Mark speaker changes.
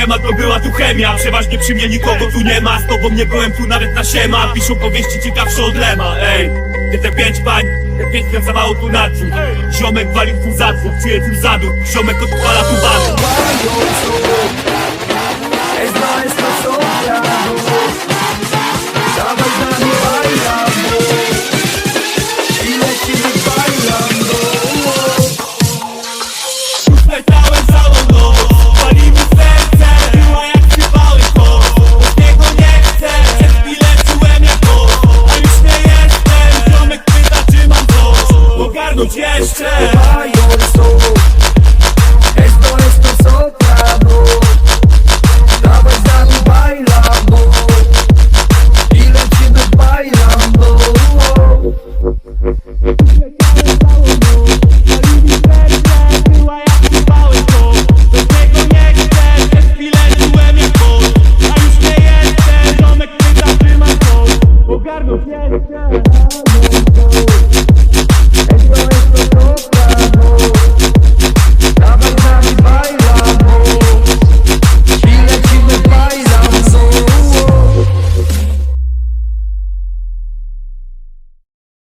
Speaker 1: temat, to była tu chemia. Przeważnie przy mnie nikogo tu nie ma. Z tobą nie byłem tu nawet na siema. Piszą powieści ciekawsze od Lema. Ej, ty te pięć pań Te pięć za mało tu na dwóch Ziomek walił tu za dwóch Czuję tu zaduch Ziomek odpala tu bandu
Speaker 2: Esta es
Speaker 1: Ogarnąć jeszcze
Speaker 2: Mayor soul Esto